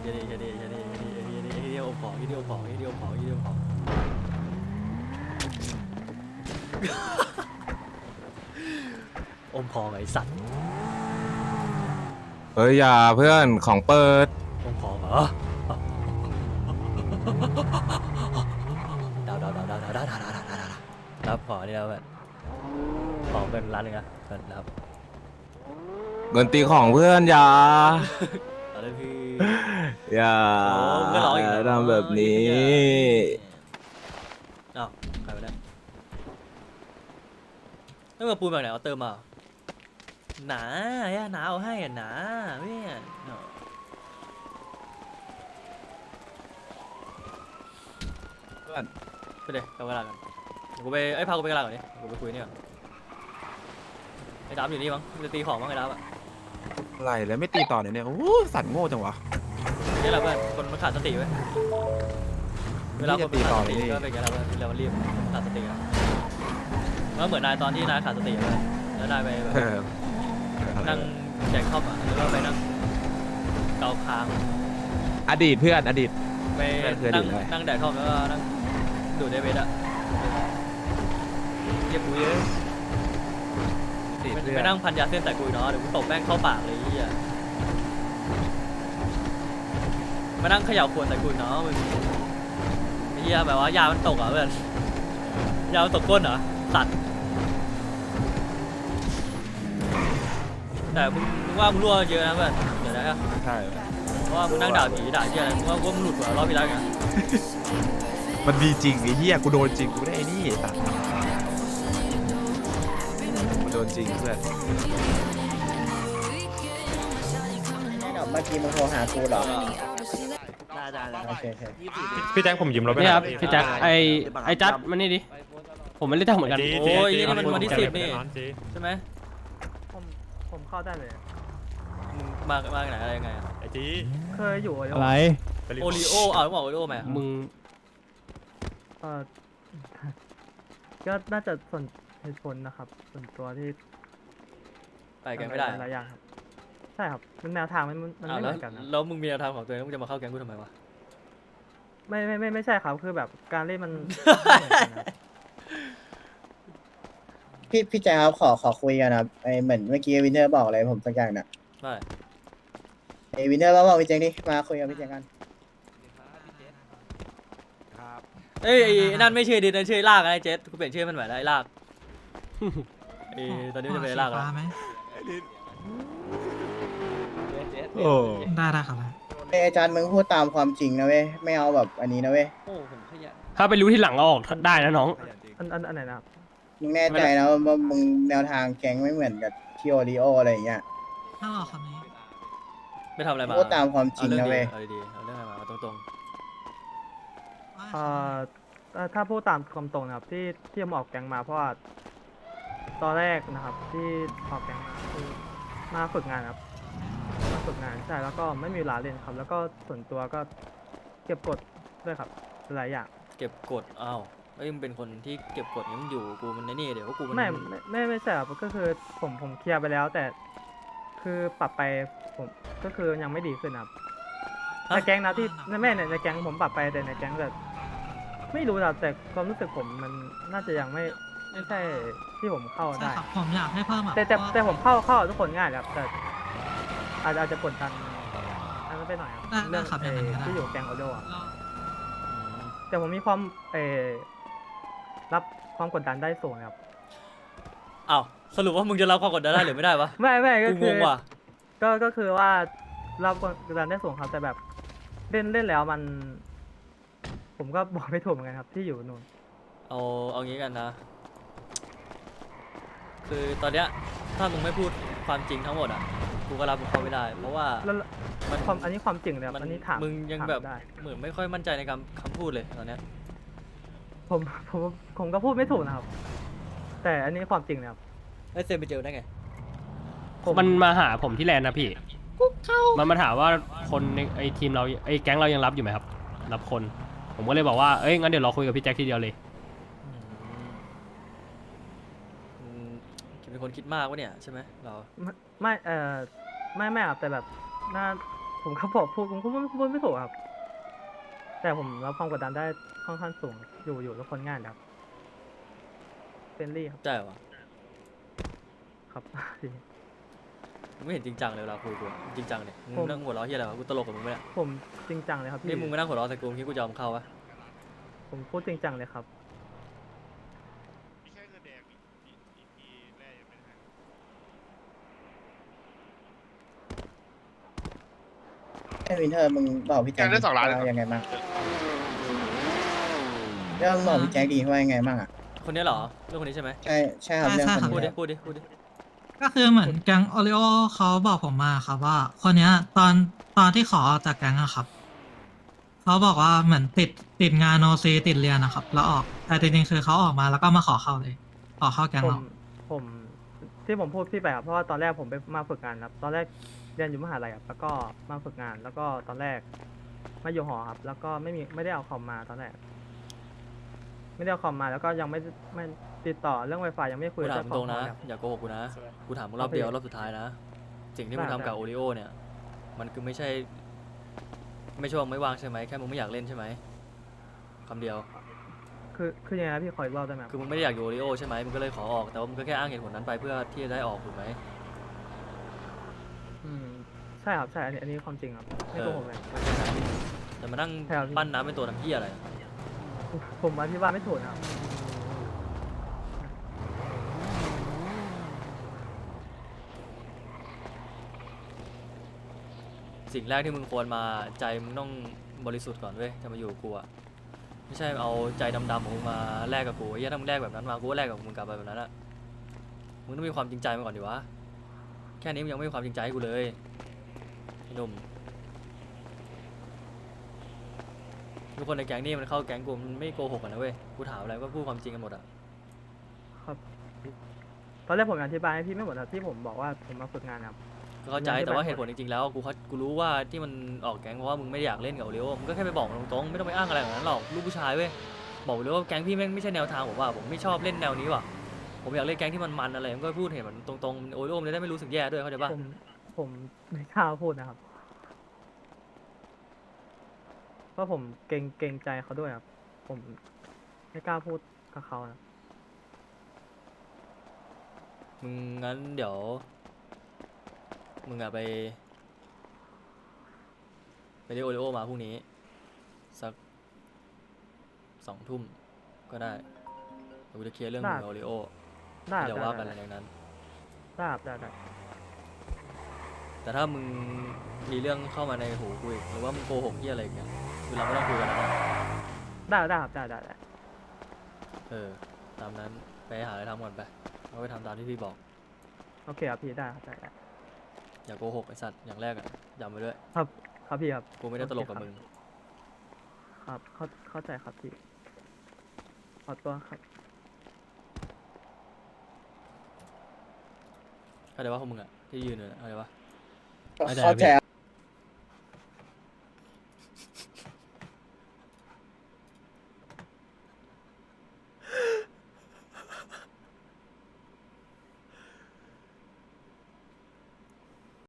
เฮียนี่เฮียนี่เฮียนี่เฮียนี่เฮียนี่เฮียนี่อมของเฮียนี่อมของเฮียนี่อมของเฮียนี่อมของอมของไอ้สัตว์เฮ้ยอย่าเพื่อนของเปิดอมของเหรอดาวดาวดาวดาวดาวดาวดาวดาวดาวดาวดาวรับของนี่แล้วแบบของเป็นร้านหนึงอะเปิดรับเงินตีของเพื่อนอย่าเอาเลยพี่ อย่าโอ้มึงก็ร้องอีกแล้ว ทำแบบนี้ อ้าวใครไปได้เมื่อปูนแบบไหนเอาเติมมาเหรอหนาไอ้หนาเอาให้อะหนาเว้ยเนาะไปเลยกลับเวลากันเดี๋ยวกูไปไอ้ยพากูไปกลางก่อนดิเดี๋ยวกูไปคุยนี่ก่อนไอ้ดามอยู่นี่มั้งจะตีของมั้งไอ้ดามอะ อะไรแล้วไม่ตีต่อเนี่ยเนี่ยโอ้สัตว์โง่จังวะ นี่แหละเพื่อนคนมันขาดสติเว้ยเวลาคนมันขาดสติก็เป็นอย่างนั้นแหละเพื่อนเวลามันรีบขาดสติอะมันก็เหมือนนายตอนที่นายขาดสติอะเพื่อนแล้วนายไปแบบเออนั่งแจกข้าวอะแล้วก็ไปนั่งเกาคางอดีตเพื่อนอดีต ไปนั่นคือนั่งดื่มอะไรนั่งแดกข้าวแล้วก็นั่งดูดเดวิดอะเก็บปุ้ยเลยอ ดีตไปเพื่อไปนนั่งพันยาเส้นใส่กุยเนาะเดี๋ยวกูตบแม่งเข้าปากเลยไอ้เฮียมานั่งเขย่าขวดใส่กุยเนาะมึงไอ้เฮียแบบว่ายามันตกอะเพื่อนยามันตกก้นเหรอตัดแต่มึงมึงว่ามึงรั่วเยอะนะเพื่อนเดี๋ยวนะใช่ เพราะว่ามึงนั่งด่าผีด่าเหี้ยอะไรมึงว่าว่ามึงหลุดหัวรอบที่แล้วไงมันดีจริงไอ้เหี้ยกูโดนจริงกูได้ไอ้นี่สัตว์กูโดน จริงเพื่อนเมื่อกี้มึงโทรหากูเหรอได้ได้ได้โอเคโอเคพี่แจ็คผมยืมรถไปนี่หคน่รัอบยพี่แจ็คไอไอจัดมานี่ดิผมไม่ได้ทำเหมือนกันจีโอ้ยจีนี่มันวันที่สิบนี่จีใช่ไหมผมผมเข้าได้เลยมึงมามาจากไหนอะไรยังไงอะไอจีเคยอยู่อะไรไปรีบโอริโออ้าวมึงบอกโอริโอไหมมึงเออก็น่าจะส่วนเห ตุผลนะครับ ส่วนตัวที่ไปกันไม่ได้หลายอย่างครับ ใช่ครับมันแนวทางมันมันอ้าวไม่เหแล้วมือนกันนะแล้วมึงมีแนวทางของตัวเองมึงจะมาเข้าแก๊งกูทำไมวะ ไม่ไม่ไม่ไม่ใช่ครับคือแบบการเล่นมันไม่เหมือนกันครับ พี่พี่แจ๊คครับขอขอคุยกันนะครับไอเหมือนเมื่อกี้วินเทอร์บอกอะไรผมสักอย่างน่ะได้ไอวินเทอร์มาบอกพี่แจ๊คดิมาคุยกับพี่แจ๊คกันครับเอ้ยไอ้ไอ้นั่นไม่ชื่อดินนั่นชื่อไอ้ลากนะไอ้เจสกูเปลี่ยนชื่อมันใหม่แล้วไอ้ลาก เอ้ยตอนนี้มันจะเป็นไอ้ลากแล้วโอ้ได้ได้ครับไออาจารย์มึงพูดตามความจริงนะเว้ยไม่เอาแบบอันนี้นะเว้ยโอ้ผมขยะถ้าไปรู้ที่หลังเอาออกได้นะน้องอันอันอันไหนนะครับมึงแน่ใจนะว่าว่ามึงแนวทางแก๊งไม่เหมือนกับที่โอริโออะไรอย่างเงี้ยถ้าเราคำนี้ไม่ทำอะไรมาพูดตามความจริงเอานะเรื่เว้อยงดีเอาดีๆเอาเรื่องอะไรมาเอาตรงเอ่อเอ่อถ้าพูดตามความตรงนะครับที่ที่ผมออกแกงมาเพราะว่า ตอนแรกนะครับ ที่ออกแกงมาคือมาฝึกงานครับ มาฝึกงานใช่แล้วก็ไม่มีเวลาเล่นครับ แล้วก็ส่วนตัวก็เก็บกดด้วยครับหลายอย่างๆเก็บกดอ้าวเอ้ยมึงเป็นคนที่เก็บกดเนี่ยมึงอยู่กูมันในนี่เดี๋ยวว่ากูมันไม่ไม่ไม่ไม่ใช่ครับก็คือผมผมเคลียร์ไปแล้ว แต่คือปรับไปผมก็คือยังไม่ดีขึ้นครับในแก๊งนะที่ในแม่ในในแก๊งผมปรับไปแต่ในแก๊งแบบไม่รู้นะแต่ความรู้สึกผมมันน่าจะยังไม่ ไม่ใช่ที่ผมเข้าใช่ได้ ครับผมอยากให้เพิ่มอะแต่แต่เพราะแต่ผมเข้าเข้ากับทุกคนง่ายครับแต่อาจจะอาจจะกดดันอันนั้นไปหน่อยครับได้เรื่องได้ครับเออย่างอนั้นก็ได้ ที่อยู่แก๊งโอโดอะเราแต่ผมมีความเออรับความกดดันได้สูงครับอ้าวสรุปว่ามึงจะรับความกดดันได้หรือไม่ได้วะไม่ไม่ก็กูคืงองว่ะก็ก็คือว่ารับกดดันได้สูงครับแต่แบบเล่นเล่นแล้วมัน ผมก็บอกไม่ถูกเหมือนกันครับ ที่อยู่นู่นเอาเอางี้กันนะ คือตอนเนี้ยถ้ามึงไม่พูดความจริงทั้งหมดอะกูก็รับมึงเข้าไม่ได้ เพราะว่าแล้วมันความอันนี้ความจริงเลยครับมันอันนี้ถามมึงยังถามแบบได้เหมือนไม่ค่อยมั่นใจในคำคำพูดเลยตอนเนี้ยผมผมผมก็พูดไม่ถูกนะครับ แต่อันนี้ความจริงนะครับไอ้เซนไปเจอได้ไงผมมันมาหาผมที่แลนด์นะพี่ มันมาถามว่าคนในไอทีมเราไอแก๊งเรายังรับอยู่ไหมครับ รับคน ผมก็เลยบอกว่า เอ้ยงั้นเดี๋ยวเราคุยกับพี่แจ็คทีเดียวเลย อืม เป็นคนคิดมากวะเนี่ยใช่ไหมเราไม่ไม่เออไม่ไม่ครับแต่แบบน่าผมก็บอกพูดผมก็พูดพูดไม่ถูกครับ แต่ผมรับความกดดันได้ค่อนข้างสูงอยู่อยู่กับคนง่ายนะครับเฟรนลี่ครับใช่เหรอครับ มึงไม่เห็นจริงจังเลยเวลาคุยกูอะจริงจังเนี่ยมึงผม นั่งหัวเราะเฮียอะไรวะกูตลกกับมึงไหมเนี่ยผมจริงจังเลยครับพี่นี่มึงมานั่งหัวเราะใส่กูคิดกูจะเอามึงเข้าวะผมพูดจริงจังเลยครับ ไอ้วินเทอร์มึงบอกพี่แจ็คได้สองล้านเลยว่ายังไงบ้างเรื่องบอกพี่แจ็คดีว่ายังไงบ้างอะคนนี้เหรอเรื่องคนนี้ใช่ไหมใช่ใช่ครับใช่เรื่องใช่คนพูดดินี้พูดดิพูดดิก็คือเหมือนแก๊งโอริโอเขาบอกผมมาครับว่า คนเนี้ยตอนตอนที่ขอออกจากแก๊งอะครับเขาบอกว่าเหมือนติดติดงานโนซีติดเรียนนะครับ แล้วออกแต่จริงๆคือเขาออกมาแล้วก็มาขอเข้าเลย ขอเข้าแก๊งผมเราผมที่ผมพูดพี่ไปครับเพราะว่าตอนแรกผมไปมาฝึกงานครับ ตอนแรก เรียนอยู่มหาลัยครับแล้วก็มาฝึกงาน แล้วก็ตอนแรกมาอยู่หอครับ แล้วก็ไม่มีไม่ได้เอาคอมมาตอนแรก ไม่ได้เอาคอมมา แล้วก็ยังไม่ไม่ติดต่อเรื่อง Wi-Fi ยังไม่คุยกูกับถามเจ้ามึงขตรงงนะอหอครับ อย่าโกหกกูนะ กูถามมึงรอบครับเดียวพี่รอบสุดท้ายนะ สิ่งที่มึงได้ ทำกับได้โอริโอเนี่ย มันคือไม่ใช่ ไม่ช่วงไม่ว่างใช่ไหม แค่มึงไม่อยากเล่นใช่ไหมคำเดียว คือคือยังไงนะพี่ขออีกรอบได้ไหมครับ คือมึงไม่ได้อยากอยู่โอริโอใช่ไหมมึงก็เลยขอออก แต่ว่ามึงก็แค่อ้างเหตุผลนั้นไปเพื่อที่จะได้ออกถูกไหมอืมใช่ครับใช่อันนี้อันนี้ความจริงครับไม่โกหกเลยก็แค่นั้นแต่มานั่งใช่ครับพี่ปั้นน้ำเป็นตัวทำเหี้ยอะไร ผมอธิบายไม่ถูกนะครับสิ่งแรกที่มึงควรมาใจมึงต้องบริสุทธิ์ก่อนเว้ยจะมาอยู่กับกูอะไม่ใช่เอาใจดำๆของมึงมาแลกกับกูไอ้เหี้ยถ้ามึงแลกแบบนั้นมากูก็แลกกับมึงกลับไปแบบนั้นอะมึงต้องมีความจริงใจมาก่อนดิวะแค่นี้มึงยังไม่มีความจริงใจให้กูเลยไอ้ หนุ่มทุกคนในแก๊งนี่มันเข้าแก๊งกูมันไม่โกหกกันนะเว้ยกูถามอะไรก็พูดความจริงกันหมดอะครับตอนแรกผมอธิบายให้พี่ไม่หมดครับที่ผมบอกว่าผมมาฝึกงานครับ ก็เข้าใจยังไม่แต่ว่าไปเหตุผลจริงๆแล้วกูเข้ากูรู้ว่าที่มันออกแก๊งเพราะว่ามึงไม่ได้อยากเล่นกับโอริโอมึงก็แค่ไปบอกมันตรงๆไม่ต้องไปอ้างอะไรแบบนั้นหรอกลูกผู้ชายเว้ยบอกเลยว่าแก๊งพี่แม่งไม่ใช่แนวทางผมว่าผมไม่ชอบเล่นแนวนี้ว่ะผมอยากเล่นแก๊งที่มันมันอะไรมันก็พูดเหตุผลตรงๆโอริโอมันจะได้ไม่รู้สึกแย่ด้วยเข้าใจปะผมผมไม่กล้าพูดนะครับ เพ ราะผมเกรงเกรงใจเขาด้วยครับ ผมไม่กล้าพูดกับเขานะมึงงั้นเดี๋ยว มึงอะไป ไปเรียกโอริโอมาพรุ่งนี้ สักสองทุ่มก็ได้เดี๋ยวกูจะเคลียร์เรื่องมึงกับโอริโอได้คเดี๋รัยวบว่าได้กันหได้ลังจากนั้นได้ครับได้ได้แต่ถ้ามึงมีเรื่องเข้ามาในหูกูอีกหรือว่ามึงโกหกที่อะไรอย่างเงี้ย คือเราไม่ต้องคุยกันแล้วนะได้ได้ครับได้ได้ได้เออ ตามนั้นไปหาอะไรทำก่อนไปเราไปทำตามที่พี่บอก โอเคครับพี่ได้ครับได้ได้อย่าโกหกไอสัตว์อย่างแรกอะจำไว้ด้วย ครับ ครับพี่ครับ กูไม่ได้ตลกกับโอเคมึง ครับเข้าเข้าใจครับพี่ขอตัวครับเข้าใจว่าพวกมึงอะที่ยืนอยู่นะเข้าใจปะ เข้าใจ